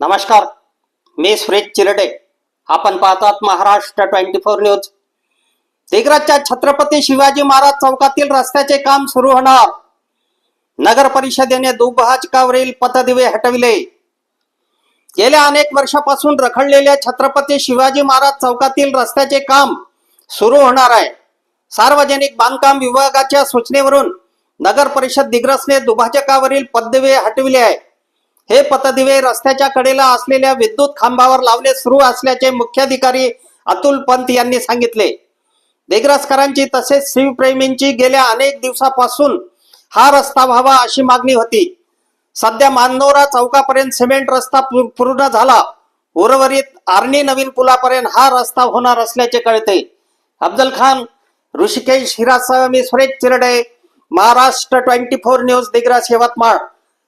नमस्कार मी सुरेश चिरडे. आपण पाहतात महाराष्ट्र ट्वेंटी फोर न्यूज. दिग्रजच्या छत्रपती शिवाजी महाराज चौकातील रस्त्याचे काम सुरू होणार. नगर परिषदेने दुभाजकावरील पथदिवे हटविले. गेल्या अनेक वर्षापासून रखडलेल्या छत्रपती शिवाजी महाराज चौकातील रस्त्याचे काम सुरू होणार आहे. सार्वजनिक बांधकाम विभागाच्या सूचनेवरून नगर परिषद दिग्रसने दुभाजकावरील पदवे हटविले आहे हे पथदिवे रस्त्याच्या कडेला असलेल्या विद्युत खांबावर लावले सुरू असल्याचे मुख्याधिकारी अतुल पंत यांनी सांगितले. दिग्रसकरांची तसेच शिवप्रेमींची गेल्या अनेक दिवसापासून हा रस्ता व्हावा अशी मागणी होती. सध्या मानोरा चौकापर्यंत सिमेंट रस्ता पूर्ण झाला. उर्वरित आर्णी नवीन पुलापर्यंत हा रस्ता होणार असल्याचे कळते. अफजल खान ऋषिकेश हिरासह मी Suresh Chirde Maharashtra twenty four news Digras Yavatmal